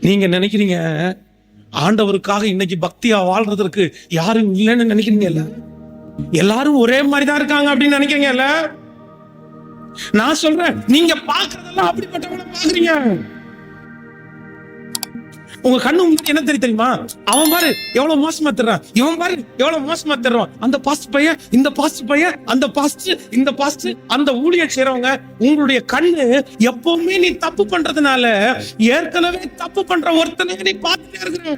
நீங்க நினைக்கிறீங்க? ஆண்டவருக்காக இன்னைக்கு பக்தியா வாழ்றதற்கு யாரும் இல்லைன்னு நினைக்கிறீங்கல்ல எல்லாரும் ஒரே மாதிரி தான் இருக்காங்க அப்படின்னு நினைக்கிறீங்கல்ல நான் சொல்றேன் நீங்க பாக்குறதெல்லாம் அப்படிப்பட்டவங்களை பாக்குறீங்க உங்க கண்ணு முன்னாடி என்ன தெரியும் தெரியுமா? அவன் பாரு எவ்வளவு மோசமா தர்றான் இவன் பாரு எவ்வளவு மோசமா தர்றான் அந்த பாஸ்ட் பையன் இந்த பாஸ்ட் பையன் அந்த பாஸ்ட் இந்த பாஸ்ட் அந்த ஊழியர் செய்றவங்க உங்களுடைய கண்ணு எப்பவுமே நீ தப்பு பண்றதுனால ஏற்கனவே தப்பு பண்ற ஒருத்தனை நீ பார்த்துட்டே இருக்கிற.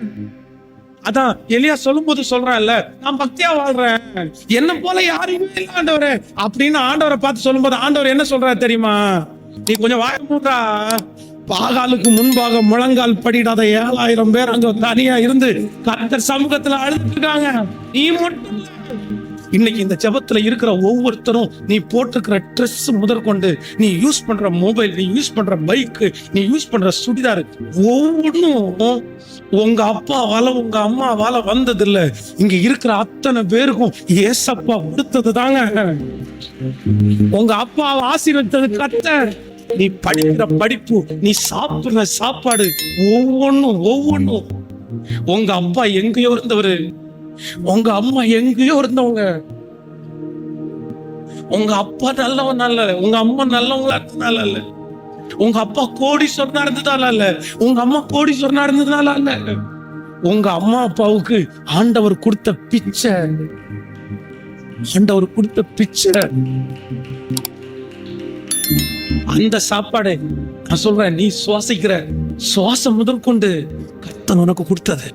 அதான் எலியா சொல்றான் சொல்றான்ல நான் பக்தியா வாழ்றேன். என்ன போல யாரையுமே இல்ல ஆண்டவரே. அப்படின்னு ஆண்டவரை பார்த்து சொல்லும் போது ஆண்டவர் என்ன சொல்றாரு தெரியுமா? நீ கொஞ்சம் வாய மூடா பாகாலுக்கு முன்பாக முழங்கால் படிடாத ஏழாயிரம் பேர் அங்க தனியா இருந்து கர்த்தர் சமூகத்துல அழுதுருக்காங்க நீ மட்டும் இன்னைக்கு இந்த ஜபத்துல இருக்கிற ஒவ்வொருத்தரும் நீ போட்டிருக்கிற ட்ரெஸ் முதற்கொண்டு நீ யூஸ் பண்ற மொபைல் நீ யூஸ் பண்ற பைக் நீ யூஸ் பண்ற சுடிதார் ஒவ்வொன்றும் உங்க அப்பாவால உங்க அம்மாவால வந்தது இல்ல இங்க இருக்கிற அத்தனை பேருக்கும் ஏசப்பா கொடுத்தது தாங்க உங்க அப்பாவை ஆசீர்வதித்தது கத்த நீ படிக்கிற படிப்பு நீ சாப்பிடுற சாப்பாடு ஒவ்வொன்றும் ஒவ்வொன்றும் உங்க அப்பா எங்கேயோ இருந்தவரு. உங்க அம்மா எங்கேயோ இருந்தவங்க. உங்க அப்பா நல்லவன் நல்ல உங்க அம்மா நல்லவங்களா இருந்ததுனால இல்ல உங்க அப்பா கோடீஸ்வரனா இருந்ததால இல்ல உங்க அம்மா கோடி சொன்னா இருந்ததுனால அல்ல. உங்க அம்மா அப்பாவுக்கு ஆண்டவர் கொடுத்த பிச்சை. ஆண்டவர் கொடுத்த பிச்சை. அந்த சாப்பாடு நான் சொல்றேன் நீ சுவாசிக்கிற சுவாசம் முதற்கொண்டு கத்தன் உனக்கு கொடுத்தது.